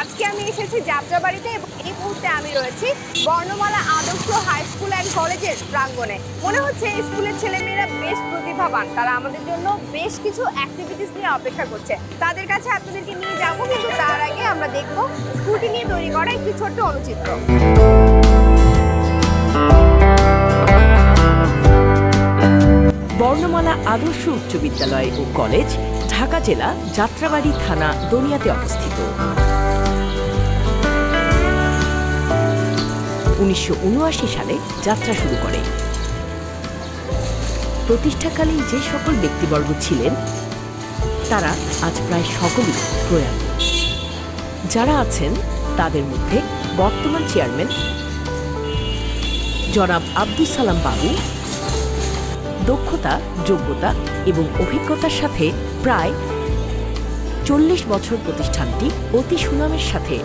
আজকে আমি এসেছি যাত্রাবাড়িতে এবং এই মুহূর্তে আমি রয়েছি বর্ণমালা আদর্শ হাই স্কুল অ্যান্ড কলেজের প্রাঙ্গণে। মনে হচ্ছে এই স্কুলের ছেলেমেয়েরা বেশ প্রতিভাবান। তারা আমাদের জন্য বেশ কিছু অ্যাক্টিভিটিস নিয়ে অপেক্ষা করছে। তাদের কাছে আপনাদেরকে নিয়ে যাব, কিন্তু তার আগে আমরা দেখব স্কুটি নিয়ে তৈরি করা একটি ছোট্ট অনুচিত্র। বর্ণমালা আদর্শ উচ্চ বিদ্যালয় ও কলেজ, ঢাকা জেলা, যাত্রাবাড়ি থানা, দনিয়াতে অবস্থিত। উনিশশো সালে যাত্রা শুরু করে। প্রতিষ্ঠাকালীন যে সকল ব্যক্তিবর্গ ছিলেন, তারা আজ প্রায় সকলেই প্রয়াত। যারা আছেন, তাদের মধ্যে বর্তমান চেয়ারম্যান জনাব আব্দুল সালাম বাবু, দক্ষতা, যোগ্যতা এবং অভিজ্ঞতার সাথে প্রায় চল্লিশ বছর প্রতিষ্ঠানটি অতি সুনামের সাথে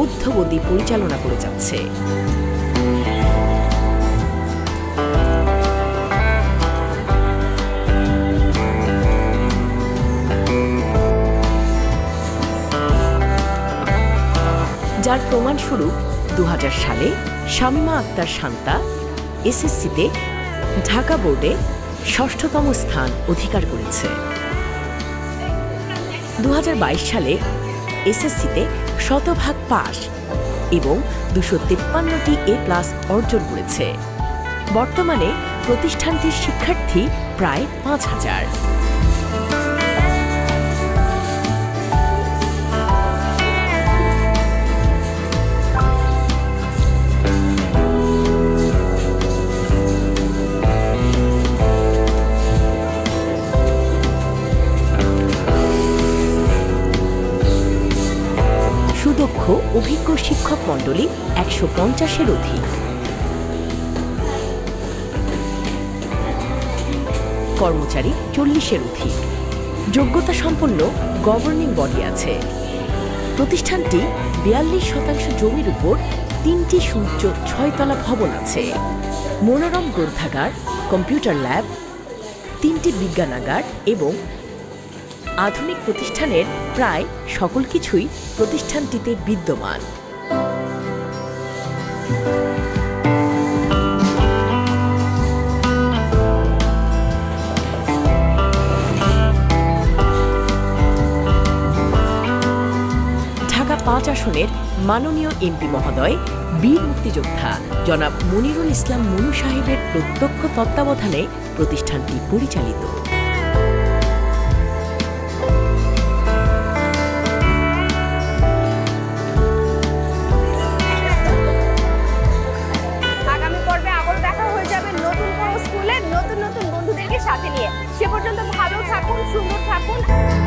অধ্যবধি পরিচালনা করে যাচ্ছে। যার প্রমাণস্বরূপ দু হাজার সালে শামিমা আক্তার শান্তা এসএসসিতে ঢাকা বোর্ডে ষষ্ঠতম স্থান অধিকার করেছে। দু হাজার বাইশ সালে এসএসসিতে শতভাগ পাশ এবং দুশো তিপ্পান্নটি এ প্লাস অর্জন করেছে। বর্তমানে প্রতিষ্ঠানটির শিক্ষার্থী প্রায় পাঁচ হাজার। সুদক্ষ অভিজ্ঞ শিক্ষক মণ্ডলী একশো পঞ্চাশের অধিক। কর্মচারী চল্লিশের অধিক। যোগ্যতা সম্পন্ন গভর্নিং বডি আছে। প্রতিষ্ঠানটি বিয়াল্লিশ শতাংশ জমির উপর তিনটি সূর্য ছয়তলা ভবন আছে। মনোরম গ্রন্থাগার কম্পিউটার ল্যাব তিনটি বিজ্ঞানাগার এবং আধুনিক প্রতিষ্ঠানের প্রায় সকল কিছুই প্রতিষ্ঠানটিতে বিদ্যমান। ঢাকা পাঁচ আসনের মাননীয় এমপি মহোদয়, বীর মুক্তিযোদ্ধা জনাব মনিরুল ইসলাম মনু সাহেবের প্রত্যক্ষ তত্ত্বাবধানে প্রতিষ্ঠানটি পরিচালিত। সে পর্যন্ত ভালো থাকুন সুন্দর থাকুন।